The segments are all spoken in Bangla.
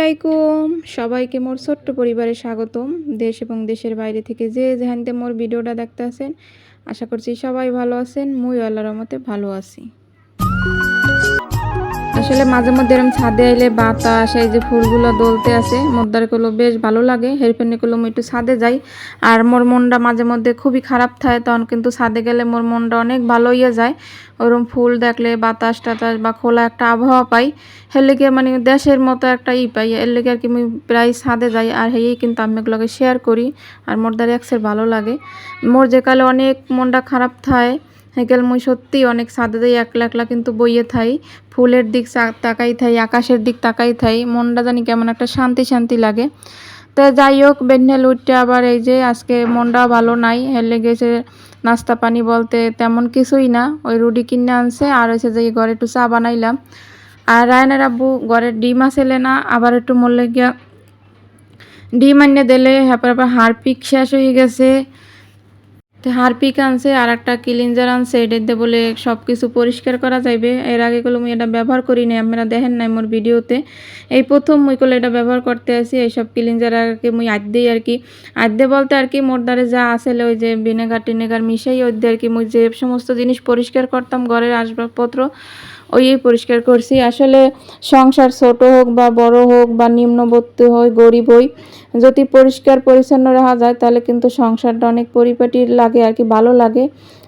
আলাইকুম। সবাইকে মোর ছোট্ট পরিবারে স্বাগতম। দেশ এবং দেশের বাইরে থেকে যে যেখানতে মোর ভিডিওটা দেখতে আছেন আশা করছি সবাই ভালো আছেন, মুই আল্লাহর মতে ভালো আছি। আসলে মাঝে মধ্যে এরকম ছাদে আইলে বাতাস, এই যে ফুলগুলো দলতে আছে, মোদ্দারগুলো বেশ ভালো লাগে। হেরফেনে গুলো আমি একটু ছাদে যাই। আর মোর মনটা মাঝে মধ্যে খুবই খারাপ থাকে, তখন কিন্তু ছাদে গেলে মোর মনটা অনেক ভালো হইয়া যায়। ওরকম ফুল দেখলে বাতাস টাতাস বা খোলা একটা আবহাওয়া পাই। এর লেগে মানে দেশের মতো একটা ই পাই, এর লেগে আর কি আমি প্রায় ছাদে যাই। আর হেই কিন্তু আমি এগুলোকে শেয়ার করি, আর মোর দ্বারা একসের ভালো লাগে। মোর যে কালে অনেক মনটা খারাপ থাকে হেকেল মুই সত্যি অনেক ছাদে যাই, একলা একলা কিন্তু বইয়ে থাই, ফুলের দিক তাকাই থাই, আকাশের দিক তাকাই থাই, মনটা জানি কেমন একটা শান্তি শান্তি লাগে। তো যাই হোক বেন্নেল উঠতে আবার এই যে আজকে মনটা ভালো নাই, হেলে গেছে নাস্তা পানি বলতে তেমন কিছুই না, ওই রুটি কিনে আনছে, আর হয়েছে যে ঘরে একটু চা বানাইলাম। আর রায়নের আব্বু ঘরে ডিম আসেলে না, আবার একটু মরলে গিয়া ডিম আনিয়ে দিলে, হ্যাপার আবার হারপিক শেষ হয়ে গেছে। তো হারপিক আনছে আর একটা ক্লিনজার আনছে এটাতে বলে সব কিছু পরিষ্কার করা যাইবে। এর আগে কলম এটা ব্যবহার করি নাই, আপনারা দেখেন নাই মোর ভিডিওতে। এই প্রথম মুই কলে এটা ব্যবহার করতে আসি, এইসব ক্লিনজার আর কি মুই আদ্যেই আর কি আদ্যে বলতে আর কি মোর দ্বারে যা আসলে ওই যে ভিনেগার টিনেগার মিশাই, ওই আর কি মুই যে সমস্ত জিনিস পরিষ্কার করতাম ঘরের আসবাবপত্র ওই পরিষ্কার করছি। আসলে সংসার ছোট হোক বা বড় হোক বা নিম্নবর্তী হয় গরিব হই, যদি পরিষ্কার পরিচ্ছন্ন রাখা যায় তাহলে কিন্তু সংসারটা অনেক পরিপাটি লাগে আর কি, ভালো লাগে।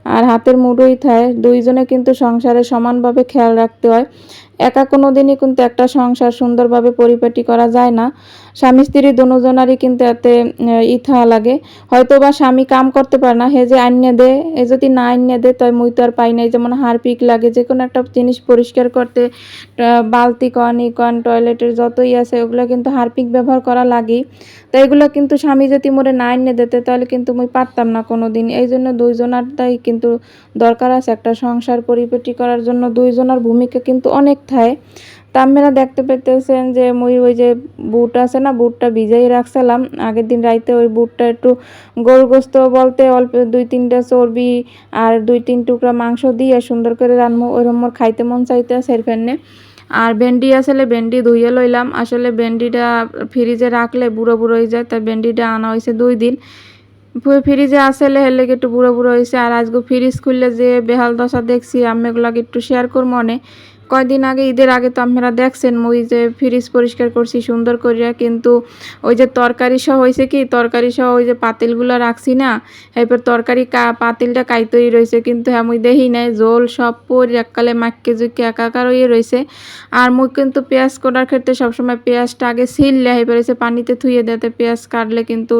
আর হাতের মুডোই থাকে দুইজনে কিন্তু সংসারে সমানভাবে খেয়াল রাখতে হয়। একা কোনো দিনই কিন্তু একটা সংসার সুন্দরভাবে পরিপাটি করা যায় না। স্বামী, স্ত্রী দুজনারই কিন্তু এতে ইথা লাগে। হয়তো বা স্বামী কাম করতে পারে না, হে যে আন্য দে, এ যদি না আইনে দে, তাই মুই তো আর পাই নাই। যেমন হারপিক লাগে যে কোনো একটা জিনিস পরিষ্কার করতে বালতি কন, ই টয়লেটের যতই আছে, ওগুলো কিন্তু হারপিক ব্যবহার করা লাগেই। তো এগুলো কিন্তু স্বামী যদি মোরে না আইনে দিতে, তাহলে কিন্তু মুই পারতাম না কোনো দিন এই জন্য দুইজনারটাই কিন্তু দরকার আছে একটা সংসার পরিপাটি করার জন্য। দুইজনার ভূমিকা কিন্তু অনেক থাকে তা আপনারা দেখতে পেতেছেন যে মুই ওই যে বুট আছে না, বুটটা ভিজাই রাখছিলাম। আগের দিন রাইতে ওই বুটটা একটু গোস্ত বলতে অল্প দুই তিনটা চর্বি আর দুই তিন টুকরা মাংস দিয়ে সুন্দর করে রান্নবো ওইরকম খাইতে মন চাইতে সেরফেনে আর ভেন্ডি আসলে ভেন্ডি ধুইয়ে লইলাম। আসলে ভেন্ডিটা ফ্রিজে রাখলে বুড়ো বুড়ো হয়ে যায় তাই ভেন্ডিটা আনা হয়েছে দুই দিন। ফ্রিজে আসলে হেলে একটু বুড়ো বুড়ো হয়েছে। আর আজকে ফ্রিজ খুললে যে বেহাল দশা দেখছি আমি এগুলাকে একটু শেয়ার করব মনে কয়দিন আগে, ঈদের আগে তো আপনারা দেখছেন মুই যে ফ্রিজ পরিষ্কার করছি সুন্দর করিয়া, কিন্তু ওই যে তরকারি সহ হয়েছে কি, তরকারি সহ ওই যে পাতিলগুলো রাখছি না, এরপর তরকারি কা, পাতিলটা কাইতই রয়েছে, কিন্তু হ্যাঁ মুই দেখি নাই, জোল সব পরি এককালে মাক্কে জুকে একাকার হয়ে রয়েছে। আর মুই কিন্তু পেঁয়াজ কাটার ক্ষেত্রে সবসময় পেঁয়াজটা আগে ছিললে হয়ে পড়েছে পানিতে থুয়ে দেতে পেঁয়াজ কাটলে কিন্তু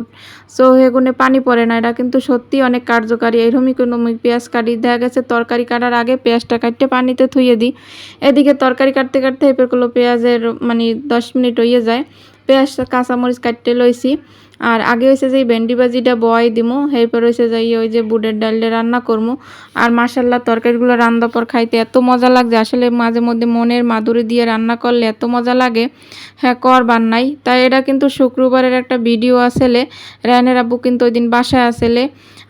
সো হেগুনে পানি পড়ে না, এটা কিন্তু সত্যি অনেক কার্যকারী। এরকমই কোনো মুই পেঁয়াজ কাটি, দেখা গেছে তরকারি কাটার আগে পেঁয়াজটা কাটতে পানিতে থুয়ে দিই। এদিকে তরকারি কাটতে কাটতে এরপর করল পেঁয়াজের মানে দশ মিনিট হইয়ে যায়। পেঁয়াজ, কাঁচামরিচ কাটতে লইছি। আর আগে হয়েছে যে ভেন্ডি ভাজিটা বয় দিমু, এরপর হয়েছে যে ওই যে বুটের ডালটা রান্না করমু। আর মাসাল্লাহ তরকারিগুলো রান্না পর খাইতে এত মজা লাগছে, আসলে মাঝে মধ্যে মনের মাধুরী দিয়ে রান্না করলে এত মজা লাগে। হ্যাঁ করবার নাই। তাই এটা কিন্তু শুক্রবারের একটা ভিডিও আসলে, রায়নের আব্বু কিন্তু ওই দিন বাসায় আসলে।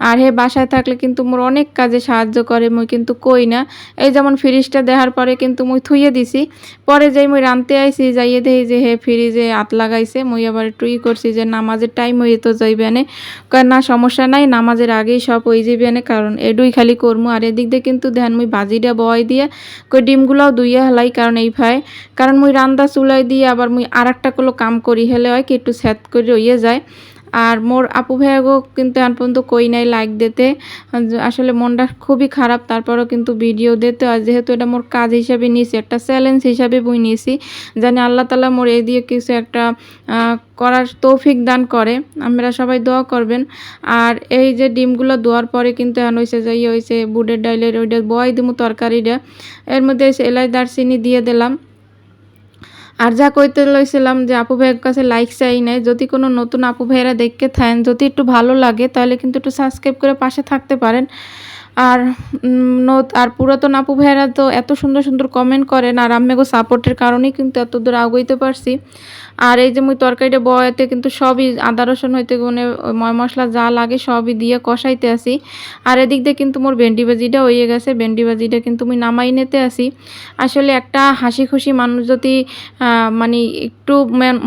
আর হে, বাসায় থাকলে কিন্তু মোর অনেক কাজে সাহায্য করে, মুই কিন্তু কই না। এই যেমন ফ্রিজটা দেখার পরে কিন্তু মুই থুইয়ে দিছি। পরে যাই মুই রানতে আইছি, যাইয়ে দেখি যে হে, ফ্রিজে হাত লাগাইছে, মুই আবার একটু ই করছি যে নামাজের টাইম হয়ে তো যাইবেনে না। সমস্যা নাই, নামাজের আগেই সব হয়ে যাবে না। কারণ এডুই খালি করমু, আর এদিক দিয়ে কিন্তু ধ্যান মুই বাজিটা বয় দিয়ে কই ডিমগুলাও দুইয়া হেলাই কারণ এই ভাই। কারণ মুই রান্দা চুলাই দিয়ে আবার মুই আর একটা কোনো কাম করি হেলে হয় কি একটু স্যাত করে রইয়ে যায়। আর মোর আপু ভাইয়াগো কিন্তু এখন পর্যন্ত কই নাই লাইক দিতে। আসলে মনটা খুবই খারাপ, তারপরেও কিন্তু ভিডিও দিতে। আর যেহেতু এটা মোর কাজ হিসাবে নিয়েছি একটা চ্যালেঞ্জ হিসাবে বই নিয়েছি জানি আল্লাহ তালা মোর এই দিয়ে কিছু একটা করার তৌফিক দান করে। আমরা সবাই দোয়া করবেন। আর এই যে ডিমগুলো ধোয়ার পরে কিন্তু এখন হয়েছে যে ইয়ে হয়েছে বুটের ডাইলের ওইটা বয় দিমু তরকারিটা। এর মধ্যে এলাই দারচিনি দিয়ে দিলাম। আর যা কইতে লইছিলাম যে আপু ভাইয়ের কাছে লাইক চাই নাই, যদি কোনো নতুন আপু ভাইয়েরা দেখতে থাকেন, যদি একটু ভালো লাগে, তাহলে কিন্তু একটু সাবস্ক্রাইব করে পাশে থাকতে পারেন। আর নত- আর পুরাতন আপু ভাইয়েরা তো এত সুন্দর সুন্দর কমেন্ট করেন, আর আম্মেগো সাপোর্টের কারণেই কিন্তু এত দূর আগাইতে পারছি। আর এই যে মুই তরকারিটা বয়াতে কিন্তু সবই আদা, রসুন হইতে গুনে ময় মশলা যা লাগে সবই দিয়ে কষাইতে আসি। আর এদিক দিয়ে কিন্তু মোর ভেন্ডি ভাজিটা হয়ে গেছে, ভেন্ডি ভাজিটা কিন্তু মুই নামাই নিতে আসি। আসলে একটা হাসি খুশি মানুষ যদি মানে একটু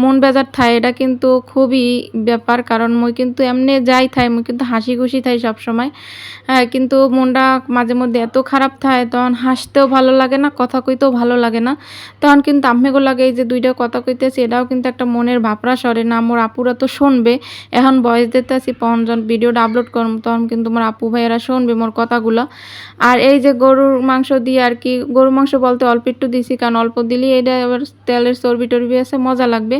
মন- বেজার থায়, এটা কিন্তু খুবই ব্যাপার। কারণ মুই কিন্তু এমনি যাই থাই, মুই কিন্তু হাসি খুশি থাই সবসময়। কিন্তু মনটা মাঝে মধ্যে এত খারাপ থাকে তখন হাসতেও ভালো লাগে না, কথা কইতেও ভালো লাগে না। তখন কিন্তু আম্মেগো লাগে এই যে দুইটা কথা কইতেছি, এটাও একটা মনের ভাপরা সরে, না, মোর আপুরা তো শুনবে। এখন বয়স দিতে আসি পঞ্জন ভিডিওটা আপলোড করম তখন কিন্তু মোর আপু ভাইয়েরা শুনবে মোর কথাগুলো। আর এই যে গরুর মাংস দিয়ে আর কি, গরুর মাংস বলতে অল্প একটু দিছি, কারণ অল্প দিলেই এটা এবার তেলের চর্বি টর্বি আছে, মজা লাগবে।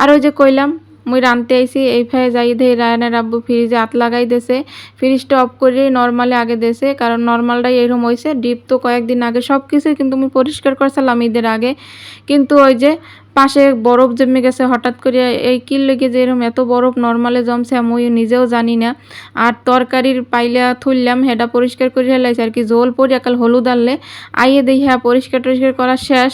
আর ওই যে কইলাম, মুই রানতে আইছি, এই ফায়ে যাই দে রায়নের আব্বু ফ্রিজে হাত লাগাই দেছে। ফ্রিজটা অফ করে নর্মালি আগে দেছে, কারণ নর্মালটাই এরকম হয়েছে ডিপ তো কয়েকদিন আগে সব কিছুই কিন্তু আমি পরিষ্কার করছিলাম ঈদের আগে। কিন্তু ওই যে পাশে বরফ জমে গেছে, হঠাৎ করে এই কিল লেগে যে এরকম এত বরফ নর্মালে জমছে আমি নিজেও জানি না। আর তরকারির পাইলা থুললাম হেডা পরিষ্কার করে হেলাইছে আর কি জোল পরি একাল হলুদ আনলে। আইয়ে দেখি হ্যাঁ পরিষ্কার টরিষ্কার করা শেষ।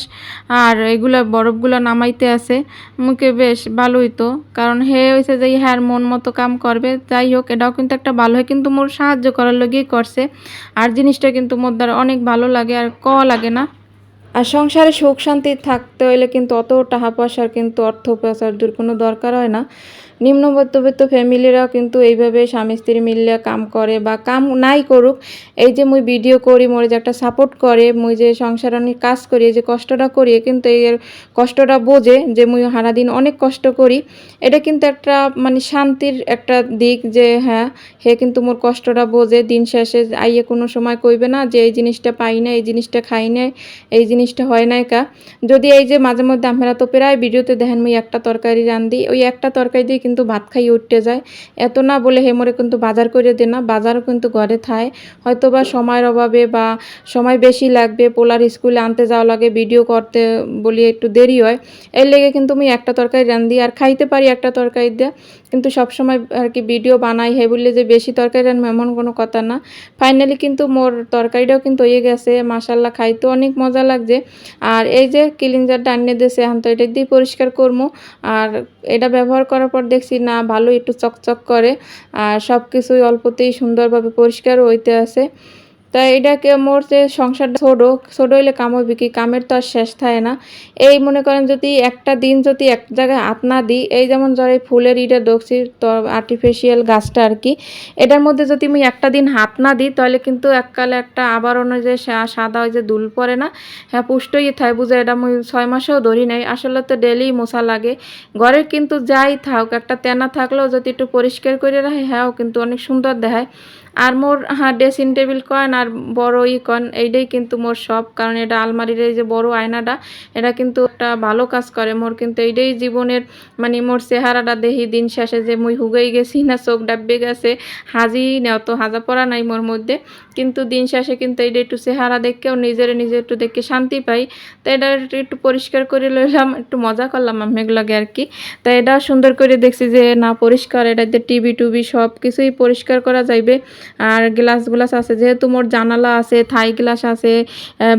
আর এগুলা বরফগুলো নামাইতে আছে। মুখে বেশ ভালোই তো, কারণ হে হয়েছে যে হ্যাঁ মন মতো কাম করবে। যাই হোক, এটাও কিন্তু একটা ভালো হয় কিন্তু মোর সাহায্য করার লগেই করছে। আর জিনিসটা কিন্তু মোর দ্বারা অনেক ভালো লাগে, আর ক লাগে না। আর সংসারে সুখ শান্তি থাকতে হইলে কিন্তু অত টাকা পয়সার কিন্তু অর্থ দূর কোনো দরকার হয় না। নিম্ন মধ্যবিত্ত ফ্যামিলিরাও কিন্তু এইভাবে স্বামী স্ত্রী মিললে কাম করে বা কাম নাই করুক, এই যে মুই ভিডিও করি, মোরে যে একটা সাপোর্ট করে, মুই যে সংসার অনেক কাজ করি যে কষ্টটা করি কিন্তু এই কষ্টটা বোঝে যে মুই সারাদিন অনেক কষ্ট করি। এটা কিন্তু একটা মানে শান্তির একটা দিক যে হ্যাঁ হে কিন্তু মোর কষ্টটা বোঝে, দিন শেষে আইয়ে কোনো সময় কইবে না যে এই জিনিসটা পাই না এই জিনিসটা খাই না এই জিনিসটা হয় না কা। যদি এই যে মাঝে মধ্যে আমরা তো প্রায় ভিডিওতে দেখেন মুই একটা তরকারি রান্ধি, ওই একটা তরকারি দিয়ে ভাত খাই উঠতে যায়। এত না বলে হেমরে কিন্তু বাজার করে দে না, বাজারও কিন্তু ঘরে থায়। হয়তো বা সময়ের অভাবে বা সময় বেশি লাগবে, পোলার স্কুলে আনতে যাওয়া লাগে, ভিডিও করতে বলি একটু দেরি হয়। এর লেগে কিন্তু আমি একটা তরকারি রান্ধি, আর খাইতে পারি একটা তরকারি দিয়ে। কিন্তু সবসময় আর কি ভিডিও বানাই, হে বললে যে বেশি তরকারি রান্না এমন কোনো কথা না। ফাইনালি কিন্তু মোর তরকারিটাও কিন্তু হয়ে গেছে মাসাল্লাহ খাইতে অনেক মজা লাগছে। আর এই যে ক্লিনজারটা আনিয়ে দিয়েছে, এখন তো এটা দিয়ে পরিষ্কার করব আর এটা ব্যবহার করার পর দেখছি না ভালো একটু চকচক করে। আর সব কিছুই অল্পতেই সুন্দরভাবে পরিষ্কার হইতে আছে। তা এটাকে মোর যে সংসারটা ছোটো ছোটো হইলে কাম হইবে কি কামের তো আর শেষ থাকে না। এই মনে করেন যদি একটা দিন যদি এক জায়গায় হাত না দিই, এই যেমন ধর ফুলের ইটা দেখছি, তো আর্টিফিশিয়াল গাছটা আর কি, এটার মধ্যে যদি আমি একটা দিন হাত না দিই, তাহলে কিন্তু এককালে একটা আবার অন্য যে সাদা ওই যে দুল পরে না। হ্যাঁ পুষ্টই থাই বুঝে, এটা আমি ছয় মাসেও ধরি নাই। আসলে তো ডেলি মশা লাগে। ঘরের কিন্তু যাই থাক, একটা তেনা থাকলেও যদি একটু পরিষ্কার করে রাখে হ্যাঁ কিন্তু অনেক সুন্দর দেখায়। আর মোর হ্যাঁ ড্রেসিং টেবিল কন আর বড় ই কন এইটাই কিন্তু মোর সব। কারণ এটা আলমারির এই যে বড় আয়নাটা, এটা কিন্তু একটা ভালো কাজ করে। মোর কিন্তু এইটাই জীবনের মানে মোর চেহারাটা দেখি দিন শেষে যে মুই হুগেই গেছি না, চোখ ডাব্বে গেছে, হাজি না, অত হাজা পড়া নাই মোর মধ্যে। কিন্তু দিন শেষে কিন্তু এইটা একটু চেহারা দেখেও নিজের নিজে একটু দেখে শান্তি পাই। তো এটা একটু- পরিষ্কার করে লইলাম, একটু মজা করলাম আমি এগুলোকে আর কি। তো এটা সুন্দর করে দেখছি যে না, পরিষ্কার। এটাতে টিভি টুবি সব কিছুই পরিষ্কার করা যাইবে। আর গ্লাস গ্লাস আছে, যেহেতু মোর জানালা আছে, থাই গ্লাস আছে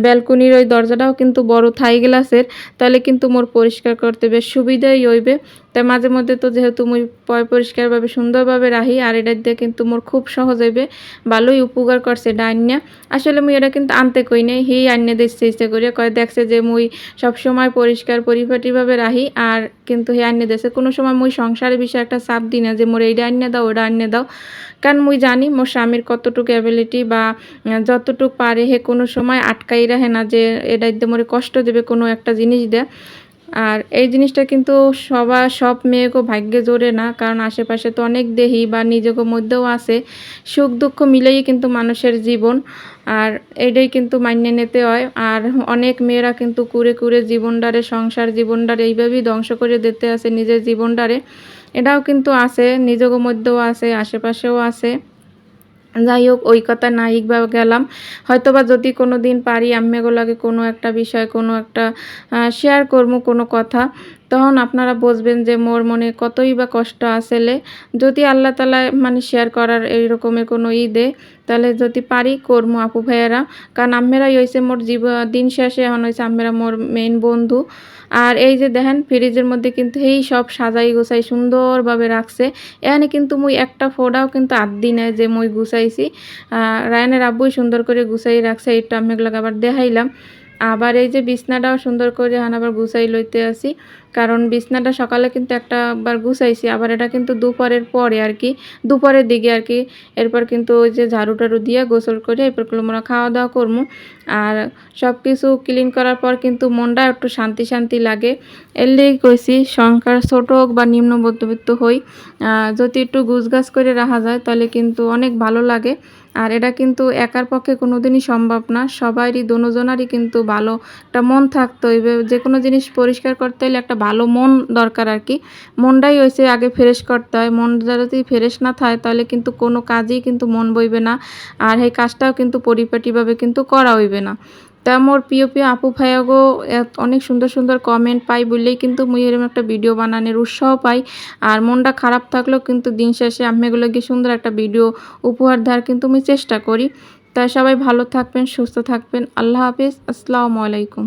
ব্যালকনির ওই দরজাটাও কিন্তু বড় থাই গ্লাসের। তাহলে কিন্তু মোর পরিষ্কার করতে বেশ সুবিধাই হইবে। তাই মাঝে মধ্যে তো যেহেতু মুই পয় পরিষ্কারভাবে সুন্দরভাবে রাখি, আর এটা দিয়ে কিন্তু মোর খুব সহজ হইবে। ভালোই উপকার করছে এটা আন্যা আসলে মুই এটা কিন্তু আনতে কই নাই হেই আন্যা দেখছে ইচ্ছে করে কয় দেখছে যে মুই সবসময় পরিষ্কার পরিপাটিভাবে রাখি, আর কিন্তু হে আন্যা দেখছে কোনো সময় মুই সংসারের বিষয়ে একটা চাপ দিই না যে মোর এইটা আন্যা দাও, ওটা আন্যা দাও। কারণ মুই জানি মোর স্বামীর কতটুকু অ্যাবিলিটি বা যতটুক পারে হে কোনো সময় আটকাই রাখে না যে এটা মোরে কষ্ট দেবে কোনো একটা জিনিস দেয় আর এই জিনিসটা কিন্তু সবার সব মেয়েকে ভাগ্যে জোরে না, কারণ আশেপাশে তো অনেক দেহি বা নিজেকে মধ্যেও আছে। সুখ দুঃখ মিলেই কিন্তু মানুষের জীবন, আর এটাই কিন্তু মান্য নিতে হয়। আর অনেক মেয়েরা কিন্তু কুরে কুরে জীবনটারে, সংসার জীবনটারে এইভাবেই ধ্বংস করে দিতে আছে নিজের জীবনটারে। এটাও কিন্তু আছে, নিজেকে মধ্যেও আছে, আশেপাশেও আছে। যাই হোক ওই কথা নাইকবা গেলাম। হয়তো বা যদি কোনো দিন পারি আম্মেগুলোকে কোনো একটা বিষয়, কোনো একটা শেয়ার করব কোনো কথা। তখন আপনারা বুঝবেন যে মোর মনে কতই বা কষ্ট আসলে। যদি আল্লাহ তালা মানে শেয়ার করার এইরকমের কোনো ই দে তাহলে যদি পারি করব আপু ভাইয়েরা। কারণ আম্মেরাই হয়েছে মোর জীব, দিন শেষে এখন হয়েছে আম্মেরা মোর মেইন বন্ধু। আর এই যে দেখেন ফ্রিজের মধ্যে কিন্তু এই সব সাজাই গোছাই সুন্দরভাবে রাখছে। এখানে কিন্তু মুই একটা ফোড়াও কিন্তু আধ দিনে যে মুই গুছাইছি। রায়নের আব্বুই সুন্দর করে গুছাই রাখছে, এইটা আমি আবার দেখাইলাম। আবার এই যে বিছনাটাও সুন্দর করে হান আবার গুছাই লইতে আসি। কারণ বিছনাটা সকালে কিন্তু একটা বার গুছাইছি, আবার এটা কিন্তু দুপুরের পরে আর কি, দুপুরের দিকে আর কি। এরপর কিন্তু ওই যে ঝাড়ু টাড়ু দিয়ে গোসল করে এরপর আমরা খাওয়া দাওয়া করব আর সব কিছু ক্লিন করার পর কিন্তু মনটা একটু শান্তি শান্তি লাগে। এলেই কইছি সংখ্যার ছোট হোক বা নিম্ন মধ্যবিত্ত হই যদি একটু গুছগাছ করে রাখা যায় তাহলে কিন্তু অনেক ভালো লাগে। আর এটা কিন্তু একার পক্ষে কোনো দিনই সম্ভব না। সবারই, দুজনারই কিন্তু ভালো একটা মন থাকতো যে কোনো জিনিস পরিষ্কার করতে হলে একটা ভালো মন দরকার আর কি। মনটাই হয়েছে আগে ফ্রেশ করতে হয়। মন যদি ফ্রেশ না থাকে তাহলে কিন্তু কোনো কাজেই কিন্তু মন বইবে না। আর এই কাজটাও কিন্তু পরিপাটিভাবে কিন্তু করা হইবে না। তা মোর প্রিয় প্রিয় আপু ভাইয়াগো অনেক সুন্দর সুন্দর কমেন্ট পাই বললেই কিন্তু মুই এরকম একটা ভিডিও বানানোর উৎসাহ পাই। আর মনটা খারাপ থাকলেও কিন্তু দিন শেষে আমি এগুলো গিয়ে সুন্দর একটা ভিডিও উপহার দেওয়ার কিন্তু আমি চেষ্টা করি। তাই সবাই ভালো থাকবেন, সুস্থ থাকবেন। আল্লাহ হাফিজ। আসসালামু আলাইকুম।